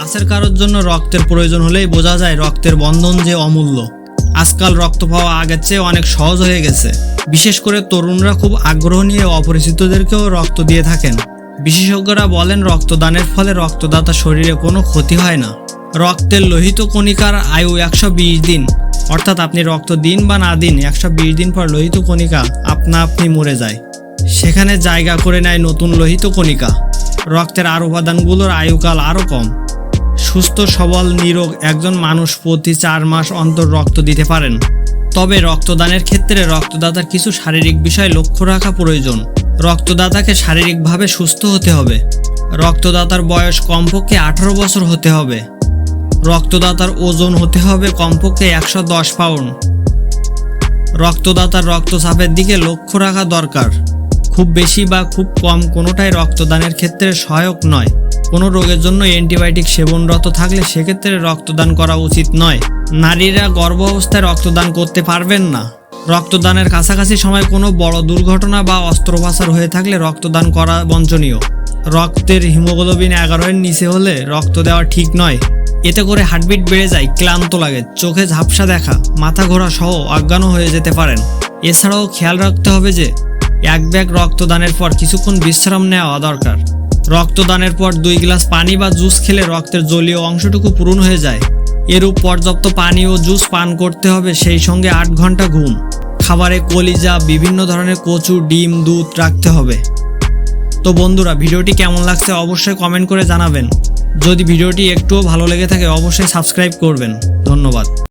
কাছের কারোর জন্য রক্তের প্রয়োজন হলেই বোঝা যায় রক্তের বন্ধন যে অমূল্য। আজকাল রক্ত পাওয়া আগের চেয়ে অনেক সহজ হয়ে গেছে। বিশেষ করে তরুণরা খুব আগ্রহ নিয়ে অপরিচিতদেরকেও রক্ত দিয়ে থাকেন। বিশেষজ্ঞরা বলেন, রক্তদানের ফলে রক্তদাতা শরীরে কোনো ক্ষতি হয় না। রক্তের লোহিত কণিকার আয়ু একশো বিশ দিন। অর্থাৎ আপনি রক্ত দিন বা না দিন, একশো বিশ দিন পর লোহিত কণিকা আপনা আপনি মরে যায়। সেখানে জায়গা করে নেয় নতুন লোহিত কণিকা। রক্তের আর উপাদানগুলোর আয়ুকাল আরও কম। সুস্থ, সবল, নিরোগ একজন মানুষ প্রতি চার মাস অন্তর রক্ত দিতে পারেন। তবে রক্তদানের ক্ষেত্রে রক্তদাতার কিছু শারীরিক বিষয় লক্ষ্য রাখা প্রয়োজন। রক্তদাতাকে শারীরিকভাবে সুস্থ হতে হবে। রক্তদাতার বয়স কমপক্ষে আঠারো বছর হতে হবে। রক্তদাতার ওজন হতে হবে কমপক্ষে একশো দশ পাউন্ড। রক্তদাতার রক্তচাপের দিকে লক্ষ্য রাখা দরকার। খুব বেশি বা খুব কম কোনোটাই রক্তদানের ক্ষেত্রে সহায়ক নয়। কোনো রোগের জন্য অ্যান্টিবায়োটিক সেবনরত থাকলে সেক্ষেত্রে রক্তদান করা উচিত নয়। নারীরা গর্ভ অবস্থায় রক্তদান করতে পারবেন না। রক্তদানের কাছাকাছি সময় কোনো বড় দুর্ঘটনা বা অস্ত্রোপচার হয়ে থাকলে রক্তদান করা বঞ্চনীয়। রক্তের হিমোগ্লোবিন এগারোয়ের নিচে হলে রক্ত দেওয়া ঠিক নয়। এতে করে হার্টবিট বেড়ে যায়, ক্লান্ত লাগে, চোখে ঝাপসা দেখা, মাথা ঘোরা সহ অজ্ঞানও হয়ে যেতে পারেন। এছাড়াও খেয়াল রাখতে হবে যে, এক ব্যাগ রক্তদানের পর কিছুক্ষণ বিশ্রাম নেওয়া দরকার। রক্তদানের পর দুই গ্লাস পানি বা জুস খেলে রক্তের জলীয় অংশটুকু পূরণ হয়ে যায়। এরূপ পর্যাপ্ত পানি ও জুস পান করতে হবে, সেই সঙ্গে আট ঘণ্টা ঘুম। খাবারে কলিজা, বিভিন্ন ধরনের কচু, ডিম, দুধ রাখতে হবে। তো বন্ধুরা, ভিডিওটি কেমন লাগছে অবশ্যই কমেন্ট করে জানাবেন। যদি ভিডিওটি একটুও ভালো লেগে থাকে, অবশ্যই সাবস্ক্রাইব করবেন। ধন্যবাদ।